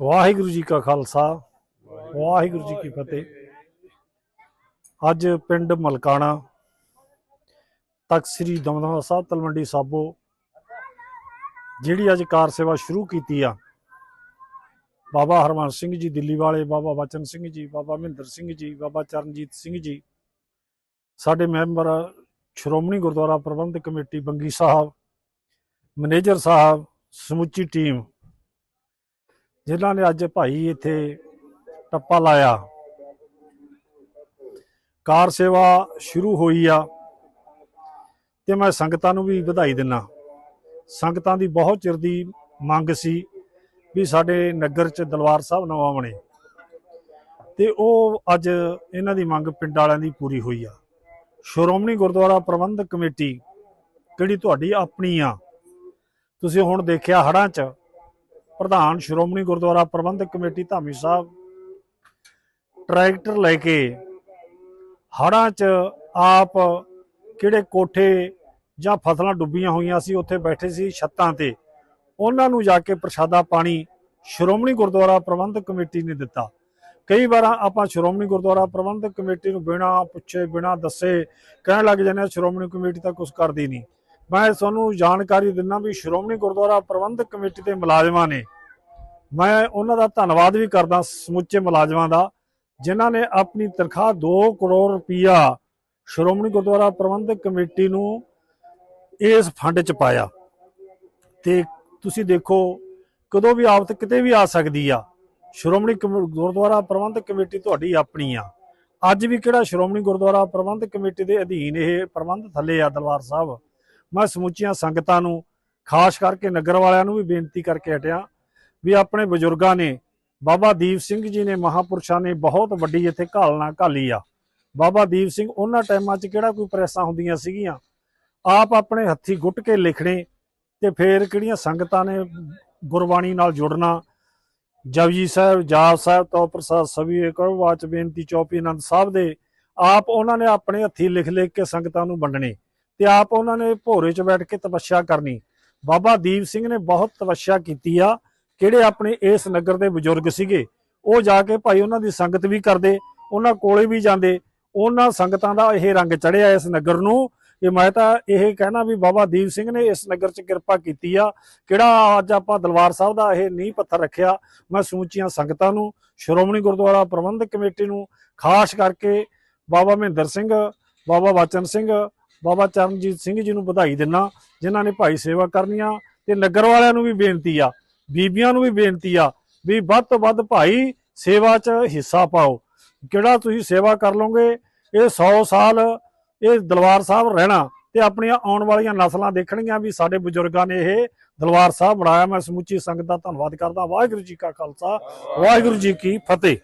ਵਾਹਿਗੁਰੂ ਜੀ ਕਾ ਖਾਲਸਾ ਵਾਹਿਗੁਰੂ ਜੀ ਕੀ ਫਤਿਹ। ਅੱਜ ਪਿੰਡ ਮਲਕਾਣਾ ਤਖਤ ਸ੍ਰੀ ਦਮਦਮਾ ਸਾਹਿਬ ਤਲਵੰਡੀ ਸਾਬੋ ਜਿਹੜੀ ਅੱਜ ਕਾਰ ਸੇਵਾ ਸ਼ੁਰੂ ਕੀਤੀ ਆ। ਬਾਬਾ ਹਰਮਨ ਸਿੰਘ ਜੀ ਦਿੱਲੀ ਵਾਲੇ ਬਾਬਾ ਬਚਨ ਸਿੰਘ ਜੀ ਬਾਬਾ ਮਹਿੰਦਰ ਸਿੰਘ ਜੀ ਬਾਬਾ ਚਰਨਜੀਤ ਸਿੰਘ ਜੀ ਸਾਡੇ member Shiromani Gurdwara Prabandhak committee Bangi Sahib manager ਸਾਹਿਬ ਸਮੁੱਚੀ ਟੀਮ ਜਿਨ੍ਹਾਂ ਨੇ ਅੱਜ ਭਾਈ ਇੱਥੇ ਟੱਪਾ ਲਾਇਆ। ਕਾਰ ਸੇਵਾ ਸ਼ੁਰੂ ਹੋਈ ਆ ਤੇ ਮੈਂ ਸੰਗਤਾਂ ਨੂੰ ਵੀ ਵਧਾਈ ਦਿੰਨਾ। ਸੰਗਤਾਂ ਦੀ ਬਹੁਤ ਚਿਰ ਦੀ ਮੰਗ ਸੀ ਵੀ ਸਾਡੇ ਨਗਰ ਚ ਦਲਵਾਰ ਸਾਹਿਬ ਨਵਾਂ ਬਣੇ। ਤੇ ਉਹ ਅੱਜ ਇਹਨਾਂ ਦੀ ਮੰਗ ਪਿੰਡ ਵਾਲਿਆਂ ਦੀ ਪੂਰੀ ਹੋਈ ਆ। ਸ਼੍ਰੋਮਣੀ ਗੁਰਦੁਆਰਾ ਪ੍ਰਬੰਧਕ ਕਮੇਟੀ ਕਿਹੜੀ ਤੁਹਾਡੀ ਆਪਣੀ ਆ? ਤੁਸੀਂ ਹੁਣ ਦੇਖਿਆ ਹੜਾਂ 'ਚ ਪ੍ਰਧਾਨ ਸ਼੍ਰੋਮਣੀ ਗੁਰਦੁਆਰਾ ਪ੍ਰਬੰਧਕ ਕਮੇਟੀ ਧਾਮੀ ਸਾਹਿਬ, ਟਰੈਕਟਰ ਲੈ ਕੇ ਹੜਾਂ 'ਚ ਆਪ ਕਿਹੜੇ ਕੋਠੇ ਜਾਂ ਫਸਲਾਂ ਡੁੱਬੀਆਂ ਹੋਈਆਂ ਸੀ, ਉੱਥੇ ਬੈਠੇ ਸੀ ਛੱਤਾਂ ਤੇ। ਉਹਨਾਂ ਨੂੰ ਜਾ ਕੇ ਪ੍ਰਸ਼ਾਦਾ ਪਾਣੀ ਸ਼੍ਰੋਮਣੀ ਗੁਰਦੁਆਰਾ ਪ੍ਰਬੰਧਕ ਕਮੇਟੀ ਨੇ ਦਿੱਤਾ। ਕਈ ਵਾਰ ਆਪਾਂ ਸ਼੍ਰੋਮਣੀ ਗੁਰਦੁਆਰਾ ਪ੍ਰਬੰਧਕ ਕਮੇਟੀ ਨੂੰ ਬਿਨਾਂ ਪੁੱਛੇ, ਬਿਨਾਂ ਦੱਸੇ ਕਹਿਣ ਲੱਗ ਜਾਂਦੇ ਆ ਸ਼੍ਰੋਮਣੀ ਕਮੇਟੀ ਤਾਂ ਕੁਝ ਕਰਦੀ ਨਹੀਂ। ਮੈਂ ਤੁਹਾਨੂੰ ਜਾਣਕਾਰੀ ਦਿੰਦਾ ਵੀ ਸ਼੍ਰੋਮਣੀ ਗੁਰਦੁਆਰਾ ਪ੍ਰਬੰਧਕ ਕਮੇਟੀ ਦੇ ਮੁਲਾਜ਼ਮਾਂ ਨੇ ਮੈਂ ਉਹਨਾਂ ਦਾ ਧੰਨਵਾਦ ਵੀ ਕਰਦਾ ਸਮੁੱਚੇ ਮੁਲਾਜ਼ਮਾਂ ਦਾ, ਜਿਨ੍ਹਾਂ ਨੇ ਆਪਣੀ ਤਨਖਾਹ 2 ਕਰੋੜ ਰੁਪਈਆ ਸ਼੍ਰੋਮਣੀ ਗੁਰਦੁਆਰਾ ਪ੍ਰਬੰਧਕ ਕਮੇਟੀ ਨੂੰ ਇਸ ਫੰਡ 'ਚ ਪਾਇਆ। ਤੇ ਤੁਸੀਂ ਦੇਖੋ, ਕਦੋਂ ਵੀ ਆਫਤ ਕਿਤੇ ਵੀ ਆ ਸਕਦੀ ਆ, ਸ਼੍ਰੋਮਣੀ ਕਮੇ- ਗੁਰਦੁਆਰਾ ਪ੍ਰਬੰਧਕ ਕਮੇਟੀ ਤੁਹਾਡੀ ਆਪਣੀ ਆ। ਅੱਜ ਵੀ ਕਿਹੜਾ ਸ਼੍ਰੋਮਣੀ ਗੁਰਦੁਆਰਾ ਪ੍ਰਬੰਧਕ ਕਮੇਟੀ ਦੇ ਅਧੀਨ ਇਹ ਪ੍ਰਬੰਧ ਥੱਲੇ ਆ ਦਰਬਾਰ ਸਾਹਿਬ। ਮੈਂ ਸਮੁੱਚੀਆਂ ਸੰਗਤਾਂ ਨੂੰ, ਖਾਸ ਕਰਕੇ ਨਗਰ ਵਾਲਿਆਂ ਨੂੰ ਵੀ ਬੇਨਤੀ ਕਰਕੇ ਹਟਿਆ ਵੀ ਆਪਣੇ ਬਜ਼ੁਰਗਾਂ ਨੇ, ਬਾਬਾ ਦੀਪ ਸਿੰਘ ਜੀ ਨੇ, ਮਹਾਪੁਰਸ਼ਾਂ ਨੇ ਬਹੁਤ ਵੱਡੀ ਇੱਥੇ ਘਾਲਣਾ ਘਾਲੀ ਆ। ਬਾਬਾ ਦੀਪ ਸਿੰਘ ਉਹਨਾਂ ਟਾਈਮਾਂ 'ਚ ਕਿਹੜਾ ਕੋਈ ਪ੍ਰੈਸਾਂ ਹੁੰਦੀਆਂ ਸੀਗੀਆਂ? ਆਪ ਆਪਣੇ ਹੱਥੀ ਗੁੱਟ ਕੇ ਲਿਖਣੇ ਤੇ ਫੇਰ ਕਿਹੜੀਆਂ ਸੰਗਤਾਂ ਨੇ ਗੁਰਬਾਣੀ ਨਾਲ ਜੁੜਨਾ? ਜਪਜੀ ਸਾਹਿਬ, ਜਾਪ ਸਾਹਿਬ ਤੋਂ ਪ੍ਰਸਾਦ ਸਭੀ ਇੱਕ ਵਾਚ ਬੇਨਤੀ, ਚੌਪੀ ਆਨੰਦ ਸਾਹਿਬ ਦੇ ਆਪ ਉਹਨਾਂ ਨੇ ਆਪਣੇ ਹੱਥੀ ਲਿਖ ਲਿਖ ਕੇ ਸੰਗਤਾਂ ਨੂੰ ਵੰਡਣੇ। ਤੇ ਆਪ ਉਹਨਾਂ ਨੇ ਭੋਰੇ 'ਚ ਬੈਠ ਕੇ ਤਪੱਸਿਆ ਕਰਨੀ। ਬਾਬਾ ਦੀਪ ਸਿੰਘ ਨੇ ਬਹੁਤ ਤਪੱਸਿਆ ਕੀਤੀ ਆ, ਕਿਹੜੇ ਆਪਣੇ ਇਸ ਨਗਰ ਦੇ ਬਜ਼ੁਰਗ ਸੀਗੇ। ਉਹ ਜਾ ਕੇ ਭਾਈ ਉਹਨਾਂ ਦੀ ਸੰਗਤ ਵੀ ਕਰਦੇ, ਉਹਨਾਂ ਕੋਲੇ ਵੀ ਜਾਂਦੇ। ਉਹਨਾਂ ਸੰਗਤਾਂ ਦਾ ਇਹ ਰੰਗ ਚੜਿਆ ਇਸ ਨਗਰ ਨੂੰ। ਕਿ ਮੈਂ ਤਾਂ ਇਹ ਕਹਿਣਾ ਵੀ ਬਾਬਾ ਦੀਪ ਸਿੰਘ ਨੇ ਇਸ ਨਗਰ 'ਚ ਕਿਰਪਾ ਕੀਤੀ ਆ। ਕਿਹੜਾ ਅੱਜ ਆਪਾਂ ਦਲਵਾਰ ਸਾਹਿਬ ਦਾ ਇਹ ਨੀਂਹ ਪੱਥਰ ਰੱਖਿਆ, ਮੈਂ ਸਮੁੱਚੀਆਂ ਸੰਗਤਾਂ ਨੂੰ, ਸ਼੍ਰੋਮਣੀ ਗੁਰਦੁਆਰਾ ਪ੍ਰਬੰਧਕ ਕਮੇਟੀ ਨੂੰ, ਖਾਸ ਕਰਕੇ ਬਾਬਾ ਮਹਿੰਦਰ ਸਿੰਘ, ਬਾਬਾ ਬਚਨ ਸਿੰਘ ਬਾਬਾ ਚਰਨਜੀਤ ਸਿੰਘ ਜੀ ਨੂੰ ਵਧਾਈ ਦਿੰਨਾ, ਜਿਨ੍ਹਾਂ ਨੇ ਭਾਈ ਸੇਵਾ ਕਰਨੀਆਂ ਤੇ ਨਗਰ ਵਾਲਿਆਂ ਨੂੰ ਵੀ ਬੇਨਤੀ ਆ, ਬੀਬੀਆਂ ਨੂੰ ਵੀ ਬੇਨਤੀ ਆ, ਵੀ ਵੱਧ ਤੋਂ ਵੱਧ ਭਾਈ ਸੇਵਾ 'ਚ ਹਿੱਸਾ ਪਾਓ। ਕਿਹੜਾ ਤੁਸੀਂ ਸੇਵਾ ਕਰ ਲਓਗੇ, ਇਹ 100 ਸਾਲ ਇਹ ਦਲਵਾਰ ਸਾਹਿਬ ਰਹਿਣਾ, ਤੇ ਆਪਣੀਆਂ ਆਉਣ ਵਾਲੀਆਂ ਨਸਲਾਂ ਦੇਖਣਗੀਆਂ ਵੀ ਸਾਡੇ ਬਜ਼ੁਰਗਾਂ ਨੇ ਇਹ ਦਲਵਾਰ ਸਾਹਿਬ ਬਣਾਇਆ। ਮੈਂ ਸਮੁੱਚੀ ਸੰਗਤ ਦਾ ਧੰਨਵਾਦ ਕਰਦਾ। ਵਾਹਿਗੁਰੂ ਜੀ ਕਾ ਖਾਲਸਾ, ਵਾਹਿਗੁਰੂ ਜੀ ਕੀ ਫਤਿਹ।